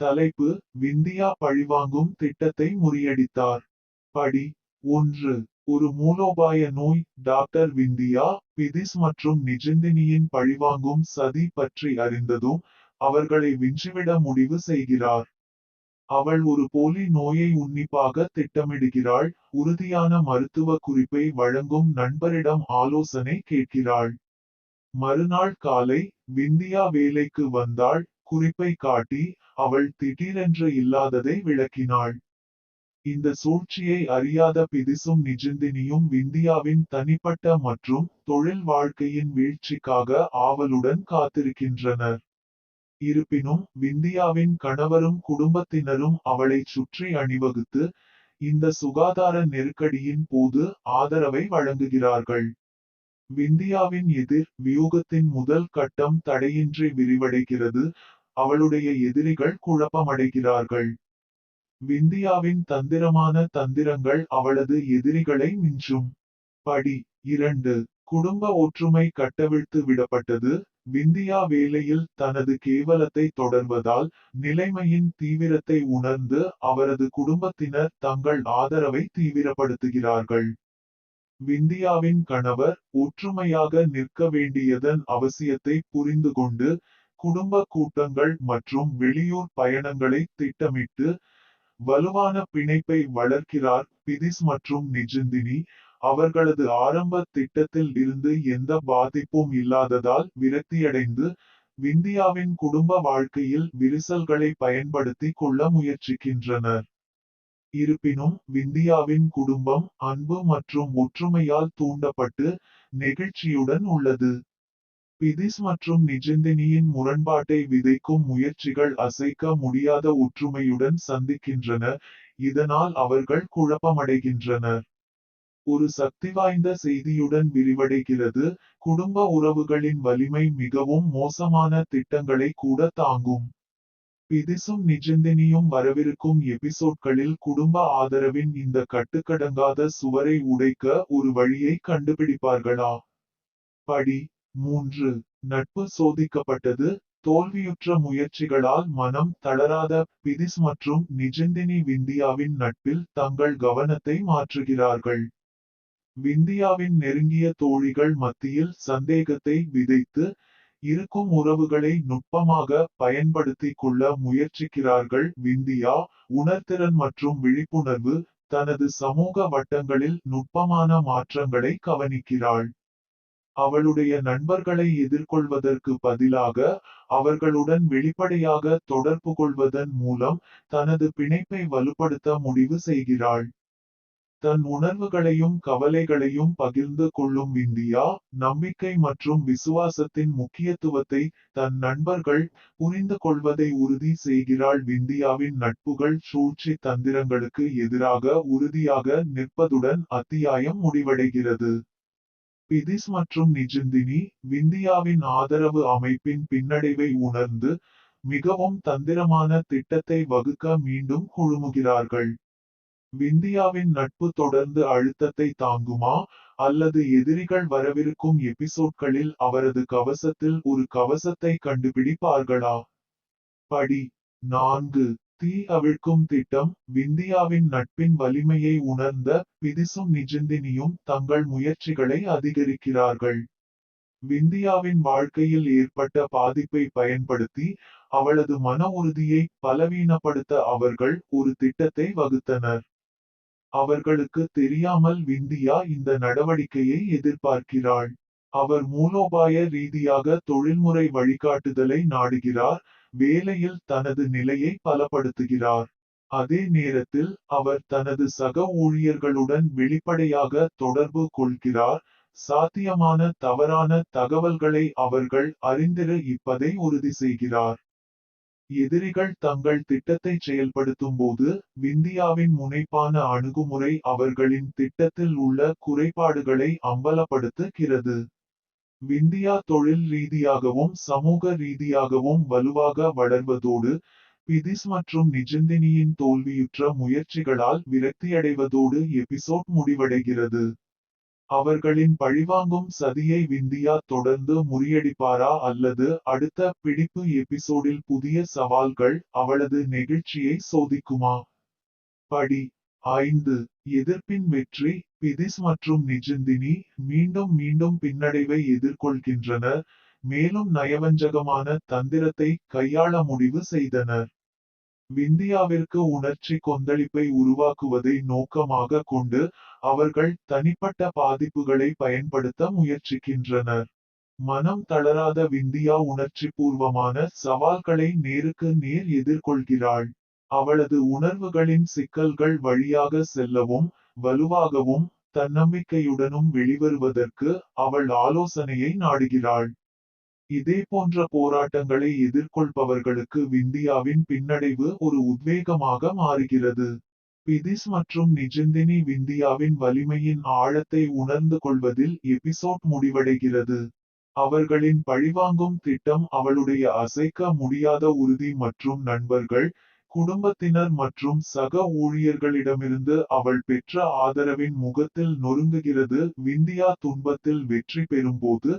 தலைப்பு விந்தியா பழிவாங்கும் திட்டத்தை முறியடித்தார். படி ஒன்று ஒரு மூலோபாய நோய் டாக்டர் விந்தியா பிதிஸ் மற்றும் நிஜிந்தினியின் பழிவாங்கும் சதி பற்றி அறிந்ததும் அவர்களை விஞ்சிவிட முடிவு செய்கிறார். அவள் ஒரு போலி நோயை உன்னிப்பாக திட்டமிடுகிறாள் உறுதியான மருத்துவ குறிப்பை வழங்கும் நண்பரிடம் ஆலோசனை கேட்கிறாள். மறுநாள் காலை விந்தியா வேலைக்கு வந்தாள் குறிப்பை காட்டி அவள் திடீரென்று இல்லாததை விளக்கினாள். இந்த சூழ்ச்சியை அறியாத பிதிசும் நிஜிந்தினியும் விந்தியாவின் தனிப்பட்ட மற்றும் தொழில் வாழ்க்கையின் வீழ்ச்சிக்காக ஆவலுடன் காத்திருக்கின்றனர். இருப்பினும் விந்தியாவின் கணவரும் குடும்பத்தினரும் அவளை சுற்றி அணிவகுத்து இந்த சுகாதார நெருக்கடியின் போது ஆதரவை வழங்குகிறார்கள். விந்தியாவின் எதிர் வியூகத்தின் முதல் கட்டம் தடையின்றி விரிவடைகிறது. அவளுடைய எதிரிகள் குழப்பமடைகிறார்கள். விந்தியாவின் தந்திரமான தந்திரங்கள் அவளது எதிரிகளை மிஞ்சும். படி இரண்டு. குடும்ப ஒற்றுமை கட்டவிழ்த்து விடப்பட்டது. விந்தியா வேலையில் தனது கேவலத்தை தொடர்வதால் நிலைமையின் தீவிரத்தை உணர்ந்து அவரது குடும்பத்தினர் தங்கள் ஆதரவை தீவிரப்படுத்துகிறார்கள். விந்தியாவின் கணவர் ஒற்றுமையாக நிற்க வேண்டியதன் அவசியத்தை புரிந்து கொண்டு குடும்ப கூட்டங்கள் மற்றும் வெளியூர் பயணங்களை திட்டமிட்டு வலுவான பிணைப்பை வளர்க்கிறார் பிதிஸ் மற்றும் நிஜிந்தினி. அவர்களது ஆரம்ப திட்டத்தில் இருந்து எந்த பாதிப்பும் இல்லாததால் விரக்தியடைந்து விந்தியாவின் குடும்ப வாழ்க்கையில் விரிசல்களை பயன்படுத்தி கொள்ள முயற்சிக்கின்றனர். இருப்பினும் விந்தியாவின் குடும்பம் அன்பு மற்றும் ஒற்றுமையால் தூண்டப்பட்டு நெகிழ்ச்சியுடன் உள்ளது. பிதிஸ் மற்றும் நிஜிந்தினியின் முரண்பாட்டை விதைக்கும் முயற்சிகள் அசைக்க முடியாத ஒற்றுமையுடன் சந்திக்கின்றன இதனால் அவர்கள் குழப்பமடைகின்றனர். ஒரு சக்தி வாய்ந்த செய்தியுடன் விரிவடைகிறது குடும்ப உறவுகளின் வலிமை மிகவும் மோசமான திட்டங்களை கூட தாங்கும். பிதிசும் நிஜந்தினியும் வரவிருக்கும் எபிசோட்களில் குடும்ப ஆதரவின் இந்த கட்டுக்கடங்காத சுவரை உடைக்க ஒரு வழியை கண்டுபிடிப்பார்களா? படி மூன்று. நட்பு சோதிக்கப்பட்டது. தோல்வியுற்ற முயற்சிகளால் மனம் தளராத பிதிஸ் மற்றும் நிஜந்தினி விந்தியாவின் நட்பில் தங்கள் கவனத்தை மாற்றுகிறார்கள். விந்தியாவின் நெருங்கிய தோழிகள் மத்தியில் சந்தேகத்தை விதைத்து இருக்கும் உறவுகளை நுட்பமாக பயன்படுத்தி கொள்ள முயற்சிக்கிறார்கள். விந்தியா உணர்திறன் மற்றும் விழிப்புணர்வு தனது சமூக வட்டங்களில் நுட்பமான மாற்றங்களை கவனிக்கிறாள். அவளுடைய நண்பர்களை எதிர்கொள்வதற்கு பதிலாக அவர்களுடன் வெளிப்படையாக தொடர்பு கொள்வதன் மூலம் தனது பிணைப்பை வலுப்படுத்த முடிவு செய்கிறாள். தன் உணர்வுகளையும் கவலைகளையும் பகிர்ந்து கொள்ளும் இந்தியா நம்பிக்கை மற்றும் விசுவாசத்தின் முக்கியத்துவத்தை தன் நண்பர்கள் புரிந்து கொள்வதை உறுதி செய்கிறாள். விந்தியாவின் நட்புகள் சூழ்ச்சி தந்திரங்களுக்கு எதிராக உறுதியாக நிற்பதுடன் அத்தியாயம் முடிவடைகிறது. பிதிஸ் மற்றும் நிஜிந்தினி விந்தியாவின் ஆதரவு அமைப்பின் பின்னடைவை உணர்ந்து மிகவும் தந்திரமான திட்டத்தை வகுக்க மீண்டும் குழுமுகிறார்கள். விந்தியாவின் நட்பு தொடர்ந்து அழுத்தத்தை தாங்குமா அல்லது எதிரிகள் வரவிருக்கும் எபிசோட்களில் அவரது கவசத்தில் ஒரு கவசத்தை கண்டுபிடிப்பார்களா? படி நான்கு. தீ அவிழ்க்கும் திட்டம் விந்தியாவின் நட்பின் வலிமையை உணர்ந்த பிதிசும் நிஜிந்தினியும் தங்கள் முயற்சிகளை அதிகரிக்கிறார்கள். விந்தியாவின் வாழ்க்கையில் ஏற்பட்ட பாதிப்பை பயன்படுத்தி அவளது மன உறுதியை பலவீனப்படுத்த அவர்கள் ஒரு திட்டத்தை வகுத்தனர். அவர்களுக்கு தெரியாமல் விந்தியா இந்த நடவடிக்கையை எதிர்பார்க்கிறாள். அவர் மூலோபாய ரீதியாக தொழில்முறை வழிகாட்டுதலை நாடுகிறார். வேலையில் தனது நிலையை பலப்படுத்துகிறார். அதே நேரத்தில் அவர் தனது சக ஊழியர்களுடன் வெளிப்படையாக தொடர்பு கொள்கிறார். சாத்தியமான தவறான தகவல்களை அவர்கள் அறிந்திரு இப்பதை உறுதி செய்கிறார். எதிரிகள் தங்கள் திட்டத்தை செயல்படுத்தும் போது விந்தியாவின் முனைப்பான அணுகுமுறை அவர்களின் திட்டத்தில் உள்ள குறைபாடுகளை அம்பலப்படுத்துகிறது. விந்தியா தொழில் ரீதியாகவும் சமூக ரீதியாகவும் வலுவாக வளர்வதோடு பிதிஸ் மற்றும் நிஜந்தினியின் தோல்வியுற்ற முயற்சிகளால் விரக்தியடைவதோடு எபிசோட் முடிவடைகிறது. அவர்களின் பழிவாங்கும் சதியை விந்தியா தொடர்ந்து முறியடிப்பாரா அல்லது அடுத்த பிடிப்பு எபிசோடில் புதிய சவால்கள் அவளது நெகிழ்ச்சியை சோதிக்குமா? படி. ஐந்து. எதிர்ப்பின் வெற்றி பிதிஸ் மற்றும் நிஜந்தினி மீண்டும் மீண்டும் பின்னடைவை எதிர்கொள்கின்றனர். மேலும் நயவஞ்சகமான தந்திரத்தை கையாள முடிவு செய்தனர். விந்தியாவிற்கு உணர்ச்சி கொந்தளிப்பை உருவாக்குவதை நோக்கமாக கொண்டு அவர்கள் தனிப்பட்ட பாதிப்புகளை பயன்படுத்த முயற்சிக்கின்றனர். மனம் தளராத விந்தியா உணர்ச்சி பூர்வமான சவால்களை நேருக்கு நேர் எதிர்கொள்கிறாள். அவளது உணர்வுகளின் சிக்கல்கள் வழியாக செல்லவும் வலுவாகவும் தன்னம்பிக்கையுடனும் வெளிவருவதற்கு அவள் ஆலோசனையை நாடுகிறாள். இதே போன்ற போராட்டங்களை எதிர்கொள்பவர்களுக்கு விந்தியாவின் பின்னடைவு ஒரு உத்வேகமாக மாறுகிறது. பிதிஸ் மற்றும் நிஜந்தினி விந்தியாவின் வலிமையின் ஆழத்தை உணர்ந்து கொள்வதில் எபிசோட் முடிவடைகிறது. அவர்களின் பழிவாங்கும் திட்டம் அவளுடைய அசைக்க முடியாத உறுதி மற்றும் நண்பர்கள் குடும்பத்தினர் மற்றும் சக ஊழியர்களிடமிருந்து அவள் பெற்ற ஆதரவின் முகத்தில் நொறுங்குகிறது. விந்தியா துன்பத்தில் வெற்றி பெறும்போது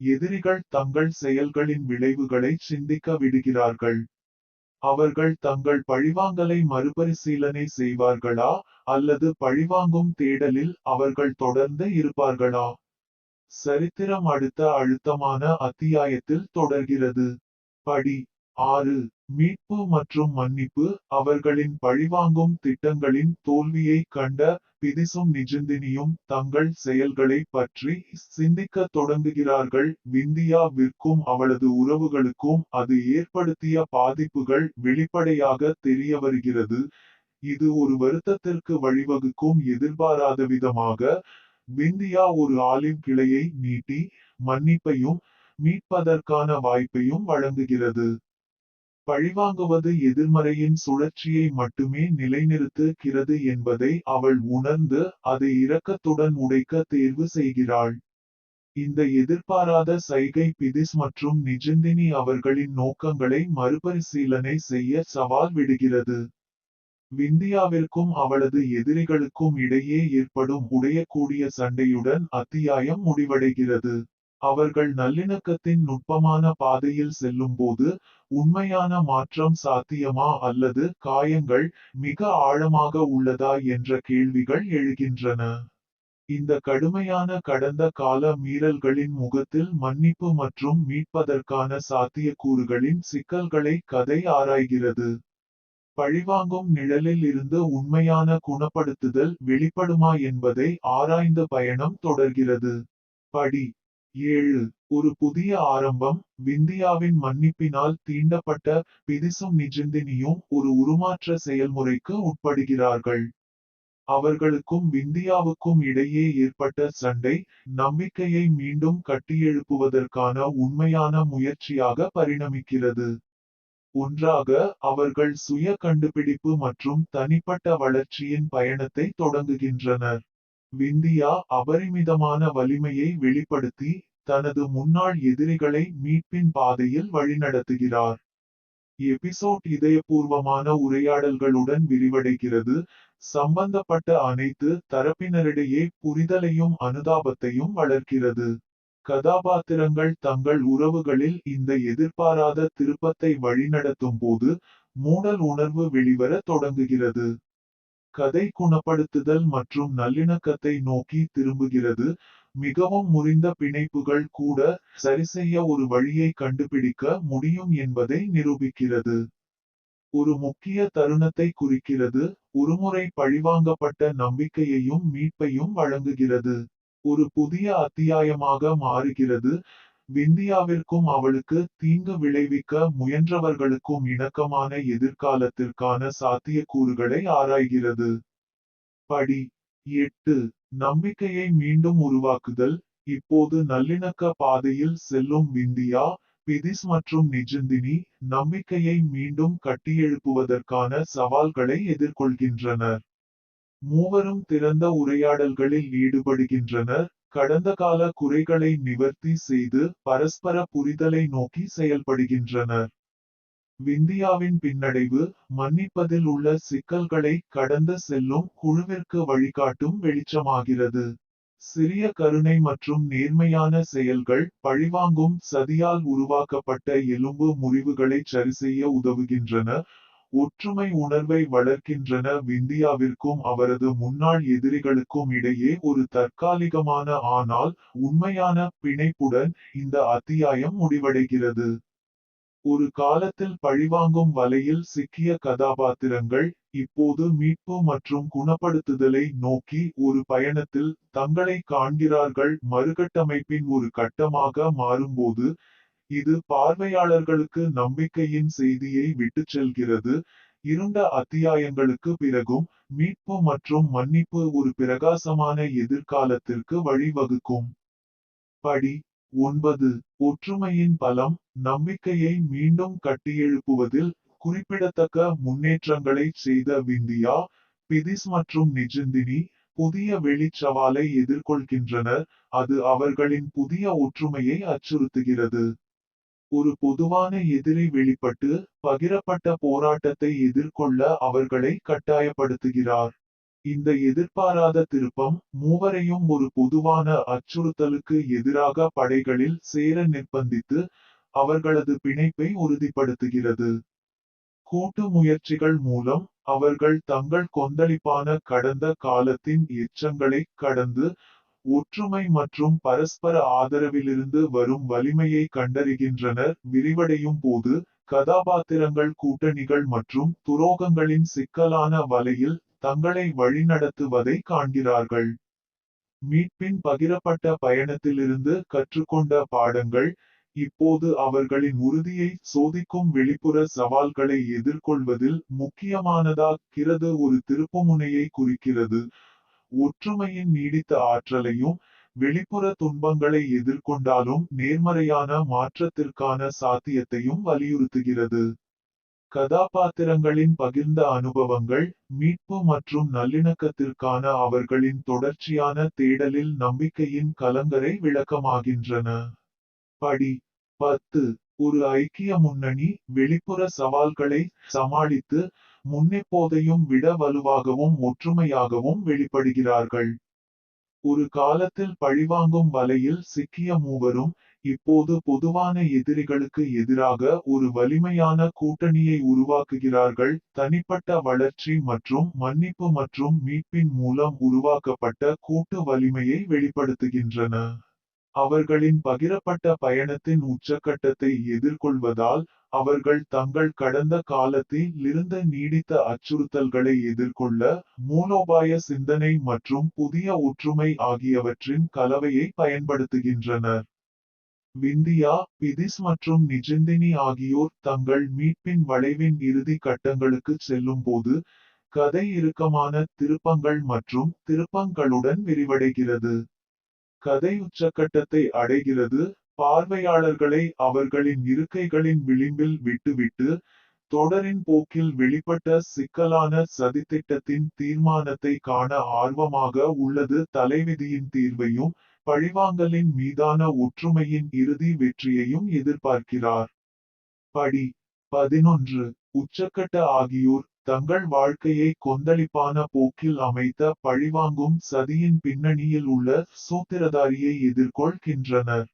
எதிரிகள் தங்கள் செயல்களின் விளைவுகளை சிந்திக்க விடுகிறார்கள். அவர்கள் தங்கள் பழிவாங்கலை மறுபரிசீலனை செய்வார்களா? அல்லது பழிவாங்கும் தேடலில் அவர்கள் தொடர்ந்து இருப்பார்களா? சரித்திரம் அடுத்த அழுத்தமான அத்தியாயத்தில் தொடர்கிறது. படி ஆறு. மீட்பு மற்றும் மன்னிப்பு அவர்களின் பழிவாங்கும் திட்டங்களின் தோல்வியை கண்ட பிதிசும் நிஜந்தினியும் தங்கள் செயல்களை பற்றி சிந்திக்க தொடங்குகிறார்கள். விந்தியாவிற்கும் அவளது உறவுகளுக்கும் அது ஏற்படுத்திய பாதிப்புகள் வெளிப்படையாக தெரிய வருகிறது இது ஒரு வருத்தத்திற்கு வழிவகுக்கும் எதிர்பாராத விதமாக விந்தியா ஒரு ஆலிவ் கிளையை நீட்டி மன்னிப்பையும் மீட்பதற்கான வாய்ப்பையும் வழங்குகிறது. பழிவாங்குவது எதிர்மறையின் சுழற்சியை மட்டுமே நிலைநிறுத்துகிறது என்பதை அவள் உணர்ந்து அதை இரக்கத்துடன் உடைக்க தேர்வு செய்கிறாள். இந்த எதிர்பாராத சைகை பிதிஸ் மற்றும் நிஜந்தினி அவர்களின் நோக்கங்களை மறுபரிசீலனை செய்ய சவால் விடுகிறது. விந்தியாவிற்கும் அவளது எதிரிகளுக்கும் இடையே ஏற்படும் உடையக்கூடிய சண்டையுடன் அத்தியாயம் முடிவடைகிறது. அவர்கள் நல்லிணக்கத்தின் நுட்பமான பாதையில் செல்லும்போது உண்மையான மாற்றம் சாத்தியமா அல்லது காயங்கள் மிக ஆழமாக உள்ளதா என்ற கேள்விகள் எழுகின்றன. இந்த கடுமையான கடந்த கால மீறல்களின் முகத்தில் மன்னிப்பு மற்றும் மீட்பதற்கான சாத்தியக்கூறுகளின் சிக்கல்களை கதை ஆராய்கிறது. பழிவாங்கும் நிழலில் இருந்து உண்மையான குணப்படுத்துதல் வெளிப்படுமா என்பதை ஆராய்ந்த பயணம் தொடர்கிறது. படி ஏழு. ஒரு புதிய ஆரம்பம். விந்தியாவின் மன்னிப்பினால் தீண்டப்பட்ட பிதிசும் நிஜந்தினியும் ஒரு உருமாற்ற செயல்முறைக்கு உட்படுகிறார்கள். அவர்களுக்கும் விந்தியாவுக்கும் இடையே ஏற்பட்ட சண்டை நம்பிக்கையை மீண்டும் கட்டியெழுப்புவதற்கான உண்மையான முயற்சியாக பரிணமிக்கிறது. ஒன்றாக அவர்கள் சுய கண்டுபிடிப்பு மற்றும் தனிப்பட்ட வளர்ச்சியின் பயணத்தை தொடங்குகின்றனர். விந்தியா அபரிமிதமான வலிமையை வெளிப்படுத்தி தனது முன்னாள் எதிரிகளை மீட்பின் பாதையில் வழிநடத்துகிறார். எபிசோட் இதயபூர்வமான உரையாடல்களுடன் விரிவடைகிறது. சம்பந்தப்பட்ட அனைத்து தரப்பினரிடையே புரிதலையும் அனுதாபத்தையும் வளர்க்கிறது. கதாபாத்திரங்கள் தங்கள் உறவுகளில் இந்த எதிர்பாராத திருப்பத்தை வழிநடத்தும் போது மூடல் உணர்வு வெளிவர தொடங்குகிறது. கதை குணப்படுத்துதல் மற்றும் நல்லிணக்கத்தை நோக்கி திரும்புகிறது. மிகவும் முறிந்த பிணைப்புகள் கூட சரிசெய்ய ஒரு வழியை கண்டுபிடிக்க முடியும் என்பதை நிரூபிக்கிறது. ஒரு முக்கிய தருணத்தை குறிக்கிறது. ஒருமுறை பழிவாங்கப்பட்ட நம்பிக்கையையும் மீட்பையும் வழங்குகிறது. ஒரு புதிய அத்தியாயமாக மாறுகிறது. விந்தியாவிற்கும் அவளுக்கு தீங்கு விளைவிக்க முயன்றவர்களுக்கும் இணக்கமான எதிர்காலத்திற்கான சாத்தியக்கூறுகளை ஆராய்கிறது. படி எட்டு. நம்பிக்கையை மீண்டும் உருவாக்குதல். இப்போது நல்லிணக்க பாதையில் செல்லும் விந்தியா பிதிஸ் மற்றும் நிஜந்தினி நம்பிக்கையை மீண்டும் கட்டியெழுப்புவதற்கான சவால்களை எதிர்கொள்கின்றனர். மூவரும் திறந்த உரையாடல்களில் ஈடுபடுகின்றனர். கடந்த கால குறைகளை நிவர்த்தி செய்து பரஸ்பர புரிதலை நோக்கி செயல்படுகின்றனர். விந்தியாவின் பின்னடைவு மன்னிப்பதில் உள்ள சிக்கல்களை கடந்து செல்லும் குழுவிற்கு வழிகாட்டும் வெளிச்சமாகிறது. சிறிய கருணை மற்றும் நேர்மையான செயல்கள் பழிவாங்கும் சதியால் உருவாக்கப்பட்ட எலும்பு முறிவுகளை சரிசெய்ய உதவுகின்றன. ஒற்றுமை உணர்வை வளர்க்கின்றன. விந்தியாவிற்கும் அவரது முன்னாள் எதிரிகளுக்கும் இடையே ஒரு தற்காலிகமான ஆனால் உண்மையான பிணைப்புடன் இந்த அத்தியாயம் முடிவடைகிறது. ஒரு காலத்தில் பழிவாங்கும் வலையில் சிக்கிய கதாபாத்திரங்கள் இப்போது மீட்பு மற்றும் குணப்படுத்துதலை நோக்கி ஒரு பயணத்தில் தங்களை காண்கிறார்கள். மறுகட்டமைப்பின் ஒரு கட்டமாக மாறும்போது இது பார்வையாளர்களுக்கு நம்பிக்கையின் செய்தியை விட்டுச் செல்கிறது. இருண்ட அத்தியாயங்களுக்கு பிறகும் மீட்பு மற்றும் மன்னிப்பு ஒரு பிரகாசமான எதிர்காலத்திற்கு வழிவகுக்கும். படி ஒன்பது. ஒற்றுமையின் பலம் நம்பிக்கையை மீண்டும் கட்டியெழுப்புவதில் குறிப்பிடத்தக்க முன்னேற்றங்களை செய்த விந்தியா பிதிஸ் மற்றும் நிஜந்தினி புதிய வெளிச்சவாலை எதிர்கொள்கின்றனர். அது அவர்களின் புதிய ஒற்றுமையை அச்சுறுத்துகிறது. ஒரு பொதுவான எதிரி வெளிப்பட்டு பகிரப்பட்ட போராட்டத்தை எதிர்கொள்ள அவர்களை கட்டாயப்படுத்துகிறார். இந்த எதிர்பாராத திருப்பம் மூவரையும் ஒரு பொதுவான அச்சுறுத்தலுக்கு எதிராக படைகளில் சேர நிர்பந்தித்து அவர்களது பிணைப்பை உறுதிப்படுத்துகிறது. கூட்டு முயற்சிகள் மூலம் அவர்கள் தங்கள் கொந்தளிப்பான கடந்த காலத்தின் எச்சங்களை கடந்து ஒற்றுமை மற்றும் பரஸ்பர ஆதரவிலிருந்து வரும் வலிமையை கண்டறிகின்றனர். விரிவடையும் போது கதாபாத்திரங்கள் கூட்டணிகள் மற்றும் துரோகங்களின் சிக்கலான வலையில் தங்களை வழிநடத்துவதை காண்கிறார்கள். மீட்பின் பகிரப்பட்ட பயணத்திலிருந்து கற்றுக்கொண்ட பாடங்கள் இப்போது அவர்களின் உறுதியை சோதிக்கும் வெளிப்புற சவால்களை எதிர்கொள்வதில் முக்கியமானதாகிறது ஒரு திருப்புமுனையை குறிக்கிறது. ஒற்றுமையின் நீடித்த ஆற்றலையும் வெளிப்புற துன்பங்களை எதிர்கொண்டாலும் நேர்மறையான மாற்றத்திற்கான சாத்தியத்தையும் வலியுறுத்துகிறது. கதாபாத்திரங்களின் பகிர்ந்த அனுபவங்கள் மீட்பு மற்றும் நல்லிணக்கத்திற்கான அவர்களின் தொடர்ச்சியான தேடலில் நம்பிக்கையின் கலங்கரை விளக்கமாகின்றன. படி பத்து. ஒரு ஐக்கிய முன்னணி வெளிப்புற சவால்களை சமாளித்து முன்னெப்போதையும் விட வலுவாகவும் ஒற்றுமையாகவும் வெளிப்படுகிறார்கள். ஒரு காலத்தில் பழிவாங்கும் வலையில் சிக்கிய மூவரும் இப்போது பொதுவான எதிரிகளுக்கு எதிராக ஒரு வலிமையான கூட்டணியை உருவாக்குகிறார்கள். தனிப்பட்ட வளர்ச்சி மற்றும் மன்னிப்பு மற்றும் மீட்பின் மூலம் உருவாக்கப்பட்ட கூட்டு வலிமையை வெளிப்படுத்துகின்றன. அவர்களின் பகிரப்பட்ட பயணத்தின் உச்சக்கட்டத்தை எதிர்கொள்வதால் அவர்கள் தங்கள் கடந்த காலத்தில் இருந்த நீடித்த அச்சுறுத்தல்களை எதிர்கொள்ள மூலோபாய சிந்தனை மற்றும் புதிய ஒற்றுமை ஆகியவற்றின் கலவையை பயன்படுத்துகின்றனர். விந்தியா பிதிஸ் மற்றும் நிஜந்தினி ஆகியோர் தங்கள் மீட்பின் வளைவின் இறுதி கட்டங்களுக்கு செல்லும்போது கதை இறுக்கமான திருப்பங்கள் மற்றும் திருப்பங்களுடன் விரிவடைகிறது. கதை உச்சக்கட்டத்தை அடைகிறது. பார்வையாளர்களை அவர்களின் இருக்கைகளின் விளிம்பில் விட்டுவிட்டு தொடரின் போக்கில் வெளிப்பட்ட சிக்கலான சதித்திட்டத்தின் தீர்மானத்தை காண ஆர்வமாக உள்ளது. தலைவிதியின் தீர்வையும் பழிவாங்கலின் மீதான ஒற்றுமையின் இறுதி வெற்றியையும் எதிர்பார்க்கிறார். படி பதினொன்று. உச்சக்கட்ட ஆகியோர் தங்கள் வாழ்க்கையை கொந்தளிப்பான போக்கில் அமைத்த பழிவாங்கும் சதியின் பின்னணியில் உள்ள சூத்திரதாரியை எதிர்கொள்கின்றனர்.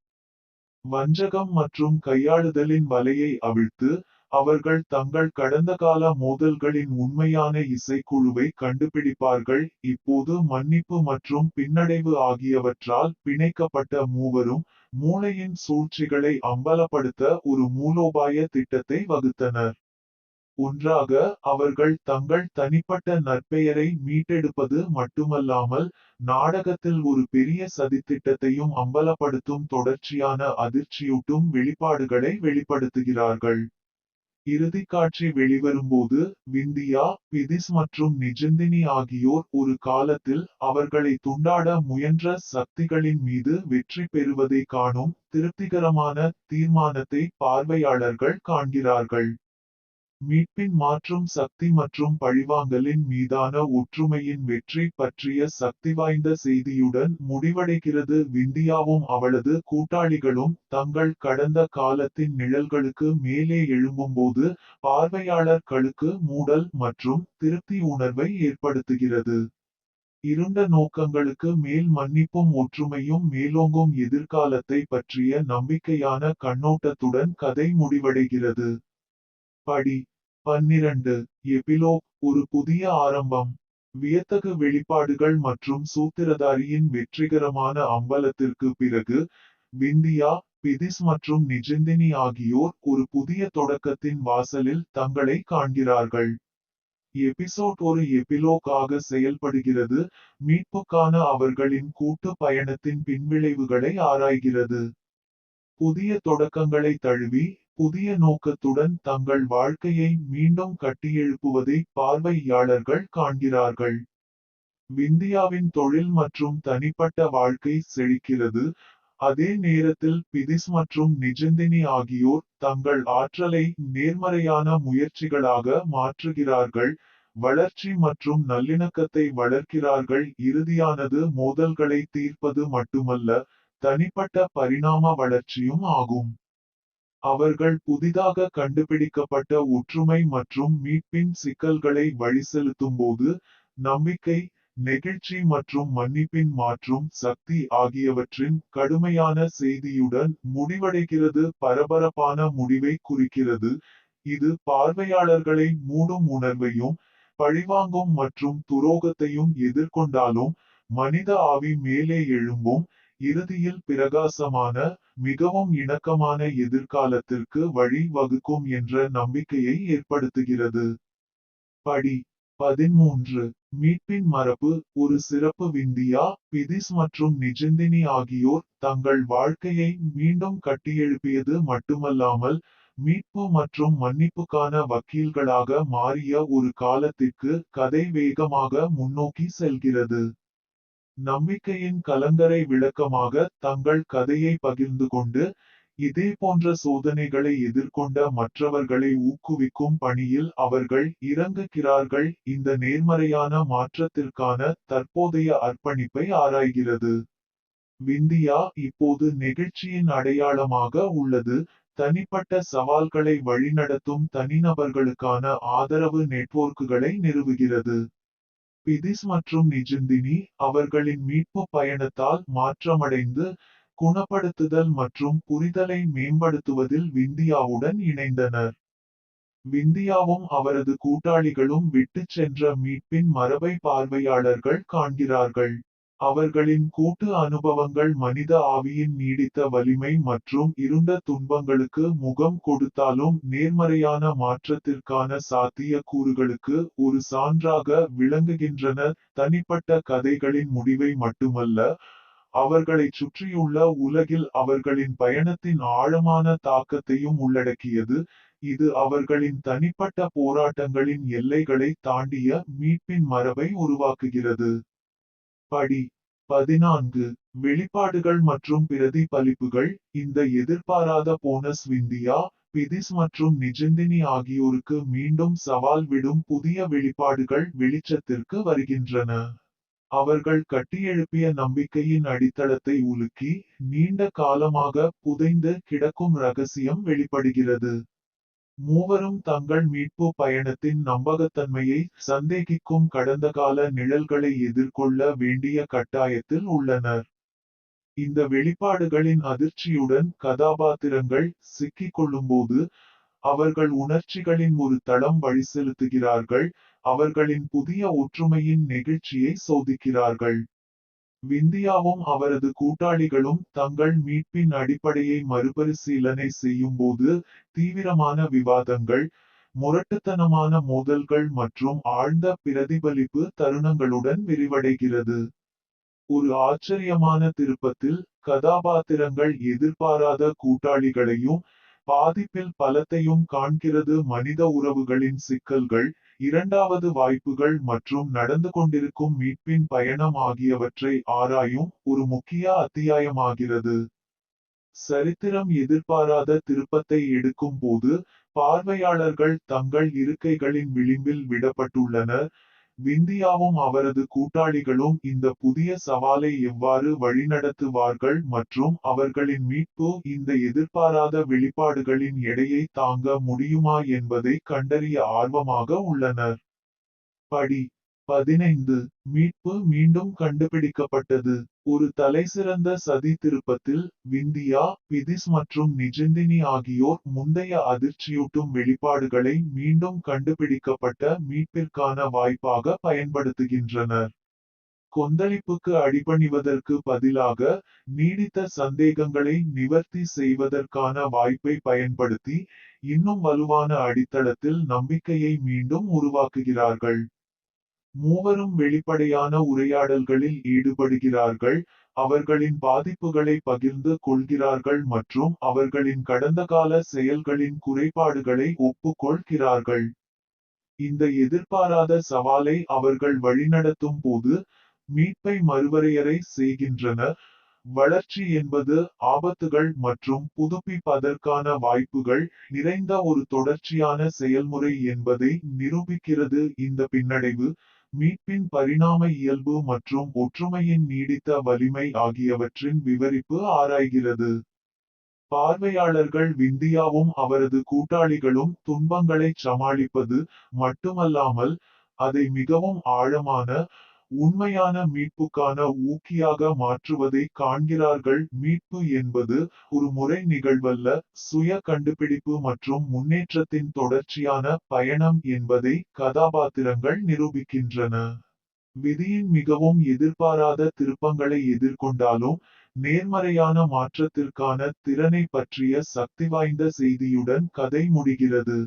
வஞ்சகம் மற்றும் கையாளுதலின் வலையை அவிழ்த்து அவர்கள் தங்கள் கடந்த கால மோதல்களின் உண்மையான இசைக்குழுவை கண்டுபிடிப்பார்கள். இப்போது மன்னிப்பு மற்றும் பின்னடைவு ஆகியவற்றால் பிணைக்கப்பட்ட மூவரும் மூளையின் சூழ்ச்சிகளை அம்பலப்படுத்த ஒரு மூலோபாய திட்டத்தை வகுத்தனர். ஒன்றாக அவர்கள் தங்கள் தனிப்பட்ட நற்பெயரை மீட்டெடுப்பது மட்டுமல்லாமல் நாடகத்தில் ஒரு பெரிய சதித்திட்டத்தையும் அம்பலப்படுத்தும் தொடர்ச்சியான அதிர்ச்சியூட்டும் வெளிப்பாடுகளை வெளிப்படுத்துகிறார்கள். இறுதி காட்சி வெளிவரும்போது விந்தியா பிதிஸ் மற்றும் நிஜந்தினி ஆகியோர் ஒரு காலத்தில் அவர்களை துண்டாட முயன்ற சக்திகளின் மீது வெற்றி பெறுவதை காணும் திருப்திகரமான தீர்மானத்தை பார்வையாளர்கள் காண்கிறார்கள். மீட்பின் மாற்றும் சக்தி மற்றும் பழிவாங்கலின் மீதான ஒற்றுமையின் வெற்றி பற்றிய சக்தி வாய்ந்த செய்தியுடன் முடிவடைகிறது விந்தியாவும் அவளது கூட்டாளிகளும் தங்கள் கடந்த காலத்தின் நிழல்களுக்கு மேலே எழும்பும்போது பார்வையாளர்களுக்கு மூடல் மற்றும் திருப்தி உணர்வை ஏற்படுத்துகிறது இருண்ட நோக்கங்களுக்கு மேல் மன்னிப்பும் ஒற்றுமையும் மேலோங்கும் எதிர்காலத்தை பற்றிய நம்பிக்கையான கண்ணோட்டத்துடன் கதை முடிவடைகிறது. படி பன்னிரண்டு எபிலோக் ஒரு புதிய ஆரம்பம் வியத்தகு வெளிப்பாடுகள் மற்றும் சூத்திரதாரியின் வெற்றிகரமான அம்பலத்திற்கு பிறகு விந்தியா பிதிஸ் மற்றும் நிஜிந்தினி ஆகியோர் ஒரு புதிய தொடக்கத்தின் வாசலில் தங்களை காண்கிறார்கள். எபிசோட் ஒரு எபிலோக் ஆக செயல்படுகிறது மீட்புக்கான அவர்களின் கூட்டு பயணத்தின் பின்விளைவுகளை ஆராய்கிறது. புதிய தொடக்கங்களை தழுவி புதிய நோக்கத்துடன் தங்கள் வாழ்க்கையை மீண்டும் கட்டியெழுப்புவதை பார்வையாளர்கள் காண்கிறார்கள். விந்தியாவின் தொழில் மற்றும் தனிப்பட்ட வாழ்க்கை செழிக்கிறது அதே நேரத்தில் பிதிஸ் மற்றும் நிஜந்தினி ஆகியோர் தங்கள் ஆற்றலை நேர்மறையான முயற்சிகளாக மாற்றுகிறார்கள் வளர்ச்சி மற்றும் நல்லிணக்கத்தை வளர்க்கிறார்கள் இறுதியானது மோதல்களை தீர்ப்பது மட்டுமல்ல தனிப்பட்ட பரிணாம வளர்ச்சியும் ஆகும். அவர்கள் புதிதாக கண்டுபிடிக்கப்பட்ட ஒற்றுமை மற்றும் மீட்பின் சிக்கல்களை வழிசெலுத்தும்போது நம்பிக்கை நெகிழ்ச்சி மற்றும் மன்னிப்பின் மாற்றும் சக்தி ஆகியவற்றின் கடுமையான செய்தியுடன் முடிவடைகிறது. பரபரப்பான முடிவை குறிக்கிறது. இது பார்வையாளர்களை மூடும் உணர்வையும் பழிவாங்கும் மற்றும் துரோகத்தையும் எதிர்கொண்டாலும் மனித ஆவி மேலே எழும்பும் இறுதியில் பிரகாசமான மிகவும் இணக்கமான எதிர்காலத்திற்கு வழி வகுக்கும் என்ற நம்பிக்கையை ஏற்படுத்துகிறது. படி பதிமூன்று மீட்பின் மரபு ஒரு சிறப்பு விந்தியா பிதிஸ் மற்றும் நிஜந்தினி ஆகியோர் தங்கள் வாழ்க்கையை மீண்டும் கட்டியெழுப்பியது மட்டுமல்லாமல் மீட்பு மற்றும் மன்னிப்புக்கான வக்கீல்களாக மாறிய ஒரு காலத்திற்கு கதை வேகமாக முன்னோக்கி செல்கிறது. நம்பிக்கையின் கலங்கரை விளக்கமாக தங்கள் கதையை பகிர்ந்து கொண்டு இதே போன்ற சோதனைகளை எதிர்கொண்ட மற்றவர்களை ஊக்குவிக்கும் பணியில் அவர்கள் இறங்குகிறார்கள் இந்த நேர்மறையான மாற்றத்திற்கான தற்போதைய அர்ப்பணிப்பை ஆராய்கிறது. விந்தியா இப்போது நெகிழ்ச்சியின் அடையாளமாக உள்ளது தனிப்பட்ட சவால்களை வழிநடத்தும் தனிநபர்களுக்கான ஆதரவு நெட்வொர்க்குகளை நிறுவுகிறது. பிதிஸ் மற்றும் நிஜந்தினி அவர்களின் மீட்பு பயணத்தால் மாற்றமடைந்து குணப்படுத்துதல் மற்றும் புரிதலை மேம்படுத்துவதில் விந்தியாவுடன் இணைந்தனர். விந்தியாவும் அவரது கூட்டாளிகளும் விட்டுச் சென்ற மீட்பின் மரபை பார்வையாளர்கள் காண்கிறார்கள். அவர்களின் கூட்டு அனுபவங்கள் மனித ஆவியின் நீடித்த வலிமை மற்றும் இருண்ட துன்பங்களுக்கு முகம் கொடுத்தாலும் நேர்மறையான மாற்றத்திற்கான சாத்திய கூறுகளுக்கு ஒரு சான்றாக விளங்குகின்றன தனிப்பட்ட கதைகளின் முடிவை மட்டுமல்ல அவர்களைச் சுற்றியுள்ள உலகில் அவர்களின் பயணத்தின் ஆழமான தாக்கத்தையும் உள்ளடக்கியது இது அவர்களின் தனிப்பட்ட போராட்டங்களின் எல்லைகளை தாண்டிய மீட்பின் மரபை உருவாக்குகிறது. படி பதினான்கு வெளிப்பாடுகள் மற்றும் பிரதிபலிப்புகள் இந்த எதிர்பாராத போனஸ் விந்தியா பிதிஸ் மற்றும் நிஜந்தினி ஆகியோருக்கு மீண்டும் சவால் விடும் புதிய வெளிப்பாடுகள் வெளிச்சத்திற்கு வருகின்றன. அவர்கள் கட்டியெழுப்பிய நம்பிக்கையின் அடித்தளத்தை உலுக்கி நீண்ட காலமாக புதைந்து கிடக்கும் ரகசியம் வெளிப்படுகிறது. மூவரும் தங்கள் மீட்பு பயணத்தின் நம்பகத்தன்மையை சந்தேகிக்கும் கடந்த கால நிழல்களை எதிர்கொள்ள வேண்டிய கட்டாயத்தில் உள்ளனர். இந்த வெளிப்பாடுகளின் அதிர்ச்சியுடன் கதாபாத்திரங்கள் சிக்கிக்கொள்ளும்போது அவர்கள் உணர்ச்சிகளின் ஒரு தளம் வழி செலுத்துகிறார்கள் அவர்களின் புதிய ஒற்றுமையின் நெகிழ்ச்சியை சோதிக்கிறார்கள். விந்தியாவும் அவரது கூட்டாளிகளும் தங்கள் மீட்பின் அடிப்படையை மறுபரிசீலனை செய்யும்போது தீவிரமான விவாதங்கள் முரட்டுத்தனமான மோதல்கள் மற்றும் ஆழ்ந்த பிரதிபலிப்பு தருணங்களுடன் விரிவடைகிறது. ஒரு ஆச்சரியமான திருப்பத்தில் கதாபாத்திரங்கள் எதிர்பாராத கூட்டாளிகளையும் பாதிப்பில் பலத்தையும் காண்கிறது மனித உறவுகளின் சிக்கல்கள் இரண்டாவது வாய்ப்புகள் மற்றும் நடந்து கொண்டிருக்கும் மீட்பின் பயணம் ஆகியவற்றை ஆராயும் ஒரு முக்கிய அத்தியாயமாகிறது. சரித்திரம் எதிர்பாராத திருப்பத்தை எடுக்கும் போது பார்வையாளர்கள் தங்கள் இருக்கைகளின் விளிம்பில் விடப்பட்டுள்ளனர் விந்தியாவும் அவரது கூட்டாளிகளும் இந்த புதிய சவாலை எவ்வாறு வழிநடத்துவார்கள் மற்றும் அவர்களின் மீட்பு இந்த எதிர்பாராத வெளிப்பாடுகளின் எடையை தாங்க முடியுமா என்பதை கண்டறிய ஆர்வமாக உள்ளனர். படி பதினைந்து மீட்பு மீண்டும் கண்டுபிடிக்கப்பட்டது. ஒரு தலைசிறந்த சதி திருப்பத்தில் விந்தியா பிதிஸ் மற்றும் நிஜந்தினி ஆகியோர் முந்தைய அதிர்ச்சியூட்டும் வெளிப்பாடுகளை மீண்டும் கண்டுபிடிக்கப்பட்ட மீட்பிற்கான வாய்ப்பாக பயன்படுத்துகின்றனர். கொந்தளிப்புக்கு அடிபணிவதற்கு பதிலாக நீடித்த சந்தேகங்களை நிவர்த்தி செய்வதற்கான வாய்ப்பை பயன்படுத்தி இன்னும் வலுவான அடித்தளத்தில் நம்பிக்கையை மீண்டும் உருவாக்குகிறார்கள். மூவரும் வெளிப்படையான உரையாடல்களில் ஈடுபடுகிறார்கள் அவர்களின் பாதிப்புகளை பகிர்ந்து கொள்கிறார்கள் மற்றும் அவர்களின் கடந்த கால செயல்களின் குறைபாடுகளை ஒப்புக்கொள்கிறார்கள். இந்த எதிர்பாராத சவாலை அவர்கள் வழிநடத்தும் போது மீட்பை மறுவரையறை செய்கின்றனர் வளர்ச்சி என்பது ஆபத்துகள் மற்றும் புதுப்பிப்பதற்கான வாய்ப்புகள் நிறைந்த ஒரு தொடர்ச்சியான செயல்முறை என்பதை நிரூபிக்கிறது இந்த பின்னடைவு. மீட்பின் பரிணாம இயல்பு மற்றும் ஒற்றுமையின் நீடித்த வலிமை ஆகியவற்றின் விவரிப்பு ஆராய்கிறது. பார்வையாளர்கள் விந்தியாவும் அவரது கூட்டாளிகளும் துன்பங்களை சமாளிப்பது மட்டுமல்லாமல் அதை மிகவும் ஆழமான உண்மையான மீட்புக்கான ஊக்கியாக மாற்றுவதை காண்கிறார்கள். மீட்பு என்பது ஒரு முறை நிகழ்வல்ல சுய கண்டுபிடிப்பு மற்றும் முன்னேற்றத்தின் தொடர்ச்சியான பயணம் என்பதை கதாபாத்திரங்கள் நிரூபிக்கின்றன. விதியின் மிகவும் எதிர்பாராத திருப்பங்களை எதிர்கொண்டாலும் நேர்மறையான மாற்றத்திற்கான திறனை பற்றிய சக்திவாய்ந்த செய்தியுடன் கதை முடிகிறது.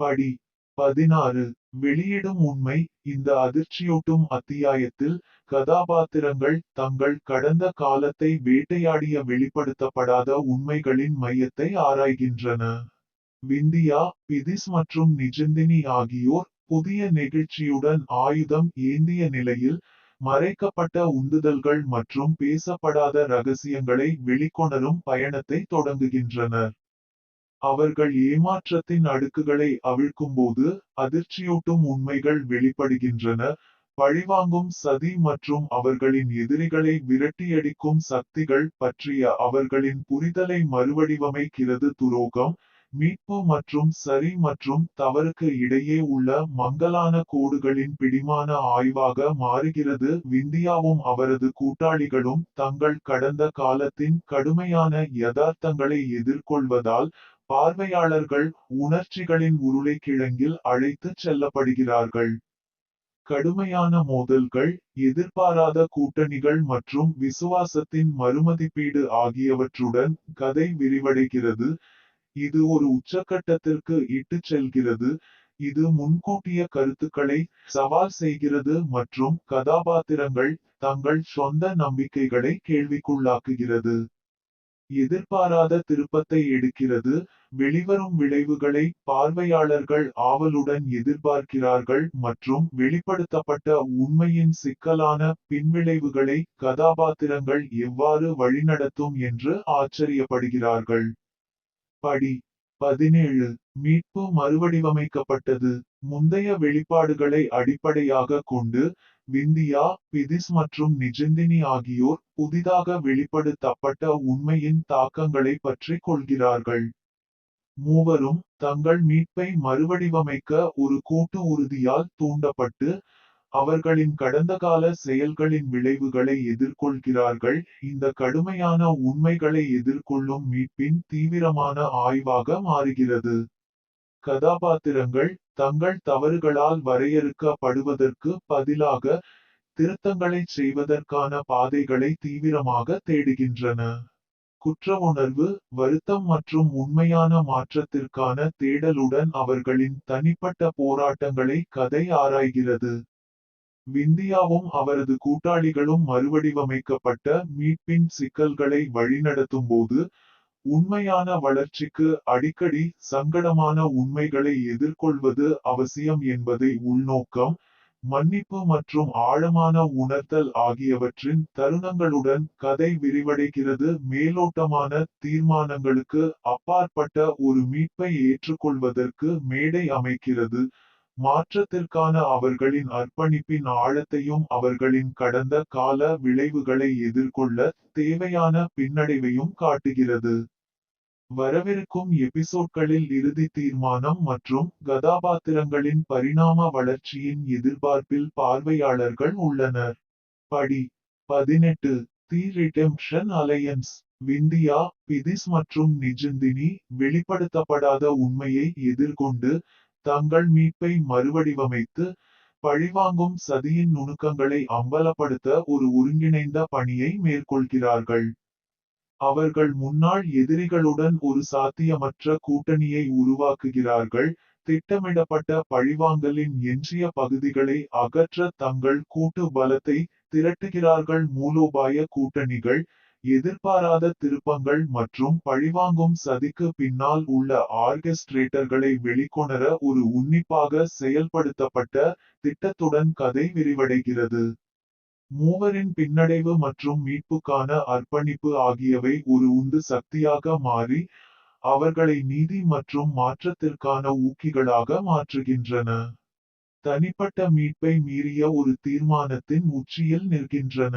படி பதினாறு. வெளியிடும் உண்மை இந்த அதிர்ச்சியூட்டும் அத்தியாயத்தில் கதாபாத்திரங்கள் தங்கள் கடந்த காலத்தை வேட்டையாடிய வெளிப்படுத்தப்படாத உண்மைகளின் மையத்தை ஆராய்கின்றன. விந்தியா பிதிஸ் மற்றும் நிஜந்தினி ஆகியோர் புதிய நெகிழ்ச்சியுடன் ஆயுதம் ஏந்திய நிலையில் மறைக்கப்பட்ட உந்துதல்கள் மற்றும் பேசப்படாத ரகசியங்களை வெளிக்கொணரும் பயணத்தை தொடங்குகின்றனர். அவர்கள் ஏமாற்றத்தின் அடுக்குகளை அவிழ்க்கும்போது அதிர்ச்சியூட்டும் உண்மைகள் வெளிப்படுகின்றன. பழிவாங்கும் சதி மற்றும் அவர்களின் எதிரிகளை விரட்டியடிக்கும் சக்திகள் பற்றிய அவர்களின் புரிதலை மறுவடிவமைக்கிறது. துரோகம் மீட்பு மற்றும் சரி மற்றும் தவறுக்கு இடையே உள்ள மங்கலான கோடுகளின் பிடிமான ஆய்வாக மாறுகிறது. விந்தியாவும் அவரது கூட்டாளிகளும் தங்கள் கடந்த காலத்தின் கடுமையான யதார்த்தங்களை எதிர்கொள்வதால் பார்வையாளர்கள் உணர்ச்சிகளின் உருளைக்கிழங்கில் அழைத்துச் செல்லப்படுகிறார்கள். கடுமையான மோதல்கள் எதிர்பாராத கூட்டணிகள் மற்றும் விசுவாசத்தின் மறுமதிப்பீடு ஆகியவற்றுடன் கதை விரிவடைகிறது. இது ஒரு உச்சக்கட்டத்திற்கு இட்டுச் செல்கிறது. இது முன்கூட்டிய கருத்துக்களை சவால் செய்கிறது மற்றும் கதாபாத்திரங்கள் தங்கள் சொந்த நம்பிக்கைகளை கேள்விக்குள்ளாக்குகிறது. எதிர்பாராத திருப்பத்தை எடுக்கிறது. வெளிவரும் விளைவுகளை பார்வையாளர்கள் ஆவலுடன் எதிர்பார்க்கிறார்கள் மற்றும் வெளிப்படுத்தப்பட்ட உண்மையின் சிக்கலான பின்விளைவுகளை கதாபாத்திரங்கள் எவ்வாறு வழிநடத்தும் என்று ஆச்சரியப்படுகிறார்கள். படி பதினேழு. மீட்பு மறுவடிவமைக்கப்பட்டது. முந்தைய வெளிப்பாடுகளை அடிப்படையாக கொண்டு விந்தியா பிதிஸ் மற்றும் நிஜந்தினி ஆகியோர் புதிதாக வெளிப்படுத்தப்பட்ட உண்மையின் தாக்கங்களை பற்றி கொள்கிறார்கள். மூவரும் தங்கள் மீட்பை மறுவடிவமைக்க ஒரு கூட்டு உறுதியால் தூண்டப்பட்டு அவர்களின் கடந்த கால செயல்களின் விளைவுகளை எதிர்கொள்கிறார்கள். இந்த கடுமையான உண்மைகளை எதிர்கொள்ளும் மீட்பின் தீவிரமான ஆய்வாக மாறுகிறது. கதாபாத்திரங்கள் தங்கள் தவறுகளால் வரையறுக்கப்படுவதற்கு பதிலாக திருத்தங்களை செய்வதற்கான பாதைகளை தீவிரமாக தேடுகின்றன. குற்ற உணர்வு வருத்தம் மற்றும் உண்மையான மாற்றத்திற்கான தேடலுடன் அவர்களின் தனிப்பட்ட போராட்டங்களை கதை ஆராய்கிறது. விந்தியாவும் அவரது கூட்டாளிகளும் மறுவடிவமைக்கப்பட்ட மீட்பின் சிக்கல்களை வழிநடத்தும்போது உண்மையான வளர்ச்சிக்கு அடிக்கடி சங்கடமான உண்மைகளை எதிர்கொள்வது அவசியம் என்பதை உள்நோக்கம் மன்னிப்பு மற்றும் ஆழமான உணர்த்தல் ஆகியவற்றின் தருணங்களுடன் கதை விரிவடைகிறது. மேலோட்டமான தீர்மானங்களுக்கு அப்பாற்பட்ட ஒரு மீட்பை ஏற்றுக்கொள்வதற்கு மேடை அமைக்கிறது. மாற்றத்திற்கான அவர்களின் அர்ப்பணிப்பின் ஆழத்தையும் அவர்களின் கடந்த கால விளைவுகளை எதிர்கொள்ள தேவையான பின்னடைவையும் காட்டுகிறது. வரவிருக்கும் எபிசோட்களில் இறுதி தீர்மானம் மற்றும் கதாபாத்திரங்களின் பரிணாம வளர்ச்சியின் எதிர்பார்ப்பில் பார்வையாளர்கள் உள்ளனர். படி பதினெட்டு தி ரிடெம்ஷன் அலையன்ஸ் விந்தியா பிதிஸ் மற்றும் நிஜந்தினி வெளிப்படுத்தப்படாத உண்மையை எதிர்கொண்டு தங்கள் மீட்பை மறுவடிவமைத்து பழிவாங்கும் சதியின் நுணுக்கங்களை அம்பலப்படுத்த ஒரு ஒருங்கிணைந்த பணியை மேற்கொள்கிறார்கள். அவர்கள் முன்னாள் எதிரிகளுடன் ஒரு சாத்தியமற்ற கூட்டணியை உருவாக்குகிறார்கள் திட்டமிடப்பட்ட பழிவாங்கலின் எஞ்சிய பகுதிகளை அகற்ற தங்கள் கூட்டு பலத்தை திரட்டுகிறார்கள் மூலோபாய கூட்டணிகள் எதிர்பாராத திருப்பங்கள் மற்றும் பழிவாங்கும் சதிக்கு பின்னால் உள்ள ஆர்கெஸ்ட்ரேட்டர்களை வெளிக்கொணர ஒரு உன்னிப்பாக செயல்படுத்தப்பட்ட திட்டத்துடன் கதை விரிவடைகிறது. மூவரின் பின்னடைவு மற்றும் மீட்புக்கான அர்ப்பணிப்பு ஆகியவை ஒரு உந்து சக்தியாக மாறி அவர்களை நீதி மற்றும் மாற்றத்திற்கான ஊக்கிகளாக மாற்றுகின்றன. தனிப்பட்ட மீட்பை மீறிய ஒரு தீர்மானத்தின் உச்சியில் நிற்கின்றன.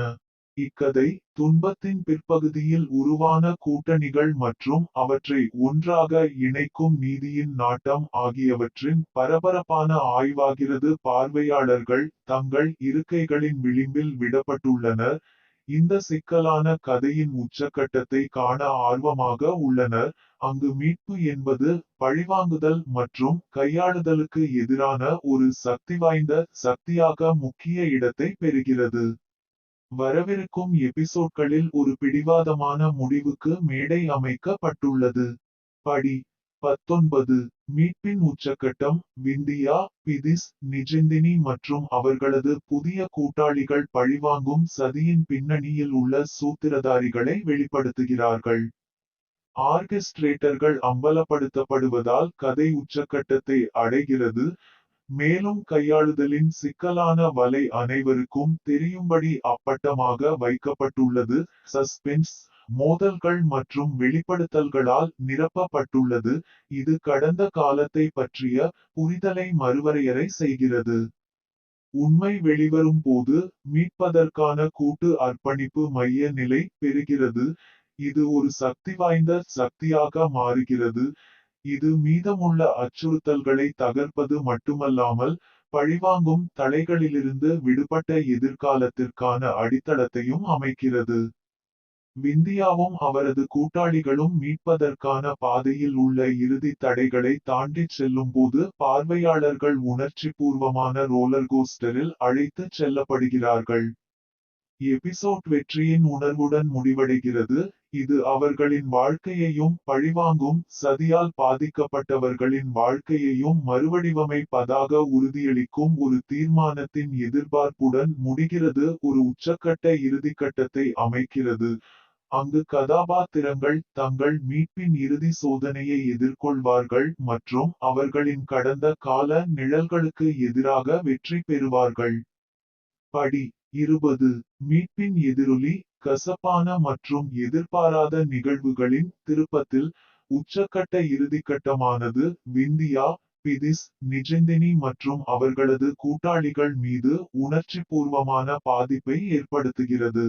இக்கதை துன்பத்தின் பிற்பகுதியில் உருவான கூட்டணிகள் மற்றும் அவற்றை ஒன்றாக இணைக்கும் நீதியின் நாட்டம் ஆகியவற்றின் பரபரப்பான ஆய்வாகிறது. பார்வையாளர்கள் தங்கள் இருக்கைகளின் விளிம்பில் விடப்பட்டுள்ளனர். இந்த சிக்கலான கதையின் உச்சக்கட்டத்தை காண ஆர்வமாக உள்ளனர். அங்கு மீட்பு என்பது பழிவாங்குதல் மற்றும் கையாளுதலுக்கு எதிரான ஒரு சக்திவாய்ந்த சக்தியாக முக்கிய இடத்தை பெறுகிறது. வரவிருக்கும் எபிசோட்களில் ஒரு பிடிவாதமான முடிவுக்கு மேடை அமைக்கப்பட்டுள்ளது. படி பத்தொன்பது மீட்பின் உச்சக்கட்டம் விந்தியா பிதிஸ் நிஜிந்தினி மற்றும் அவர்களது புதிய கூட்டாளிகள் பழிவாங்கும் சதியின் பின்னணியில் உள்ள சூத்திரதாரிகளை வெளிப்படுத்துகிறார்கள். ஆர்கெஸ்ட்ரேட்டர்கள் அம்பலப்படுத்தப்படுவதால் கதை உச்சக்கட்டத்தை அடைகிறது மேலும் கையாளுதலின் சிக்கலான வலை அனைவருக்கும் தெரியும்படி அப்பட்டமாக வைக்கப்பட்டுள்ளது. சஸ்பென்ஸ் மோதல்கள் மற்றும் வெளிப்படுத்தல்களால் நிரப்பப்பட்டுள்ளது. இது கடந்த காலத்தை பற்றிய புரிதலை மறுவரையறை செய்கிறது. உண்மை வெளிவரும் போது மீட்பதற்கான கூட்டு அர்ப்பணிப்பு மைய நிலை பெறுகிறது. இது ஒரு சக்தி வாய்ந்த சக்தியாக மாறுகிறது. இது மீதமுள்ள அச்சுறுத்தல்களை தகர்ப்பது மட்டுமல்லாமல் பழிவாங்கும் தளைகளிலிருந்து விடுபட்ட எதிர்காலத்திற்கான அடித்தளத்தையும் அமைக்கிறது. விந்தியாவும் அவரது கூட்டாளிகளும் மீட்பதற்கான பாதையில் உள்ள இறுதி தடைகளை தாண்டிச் செல்லும்போது பார்வையாளர்கள் உணர்ச்சி பூர்வமான ரோலர் கோஸ்டரில் அழைத்துச் செல்லப்படுகிறார்கள். எபிசோட் வெற்றியின் உணர்வுடன் முடிவடைகிறது இது அவர்களின் வாழ்க்கையையும் பழிவாங்கும் சதியால் பாதிக்கப்பட்டவர்களின் வாழ்க்கையையும் மறுவடிவமைப்பதாக உறுதியளிக்கும் ஒரு தீர்மானத்தின் எதிர்பார்ப்புடன் முடிகிறது ஒரு உச்சக்கட்ட இறுதிக்கட்டத்தை அமைக்கிறது. அங்கு கதாபாத்திரங்கள் தங்கள் மீட்பின் இறுதி சோதனையை எதிர்கொள்வார்கள் மற்றும் அவர்களின் கடந்த கால நிழல்களுக்கு எதிராக வெற்றி பெறுவார்கள். படி இருபது மீட்பின் எதிரொலி கசப்பான மற்றும் எதிர்பாராத நிகழ்வுகளின் திருப்பத்தில் உச்சக்கட்ட இறுதிக்கட்டமானது விந்தியா பிதிஸ் நிஜந்தினி மற்றும் அவர்களது கூட்டாளிகள் மீது உணர்ச்சிபூர்வமான பாதிப்பை ஏற்படுத்துகிறது.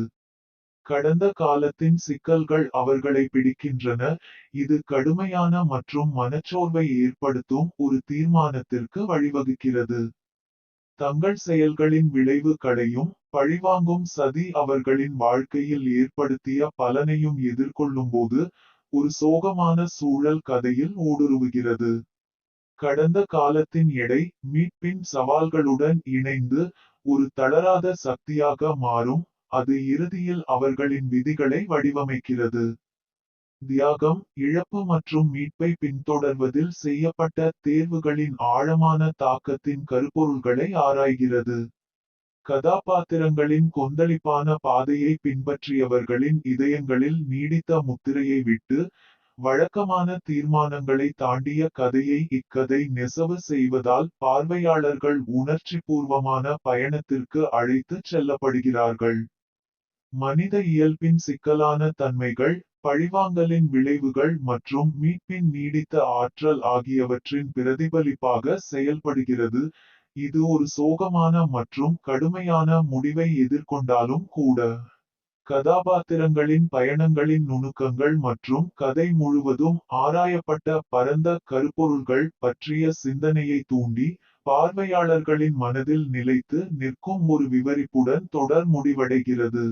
கடந்த காலத்தின் சிக்கல்கள் அவர்களை பிடிக்கின்றன இது கடுமையான மற்றும் மனச்சோர்வை ஏற்படுத்தும் ஒரு தீர்மானத்திற்கு வழிவகுக்கிறது. தங்கள் செயல்களின் விளைவு கடையும் பழிவாங்கும் சதி அவர்களின் வாழ்க்கையில் ஏற்படுத்திய பலனையும் எதிர்கொள்ளும்போது ஒரு சோகமான சூழல் கதையில் ஊடுருவுகிறது. கடந்த காலத்தின் எடை மீட்பின் சவால்களுடன் இணைந்து ஒரு தளராத சக்தியாக மாறும் அது இறுதியில் அவர்களின் விதிகளை வடிவமைக்கிறது. தியாகம் இழப்பு மற்றும் மீட்பை பின்தொடர்வதில் செய்யப்பட்ட தேர்வுகளின் ஆழமான தாக்கத்தின் கருப்பொருள்களை ஆராய்கிறது. கதாபாத்திரங்களின் கொந்தளிப்பான பாதையை பின்பற்றியவர்களின் இதயங்களில் நீடித்த முத்திரையை விட்டு வழக்கமான தீர்மானங்களை தாண்டிய கதையை இக்கதை நெசவு செய்வதால் பார்வையாளர்கள் உணர்ச்சிபூர்வமான பயணத்திற்கு அழைத்துச் செல்லப்படுகிறார்கள். மனித இயல்பின் சிக்கலான தன்மைகள் பழிவாங்கலின் விளைவுகள் மற்றும் மீட்பின் நீடித்த ஆற்றல் ஆகியவற்றின் பிரதிபலிப்பாக செயல்படுகிறது இது ஒரு சோகமான மற்றும் கடுமையான முடிவை எதிர்கொண்டாலும் கூட. கதாபாத்திரங்களின் பயணங்களின் நுணுக்கங்கள் மற்றும் கதை முழுவதும் ஆராயப்பட்ட பரந்த கருப்பொருள்கள் பற்றிய சிந்தனையை தூண்டி பார்வையாளர்களின் மனதில் நிலைத்து நிற்கும் ஒரு விவரிப்புடன் தொடர் முடிவடைகிறது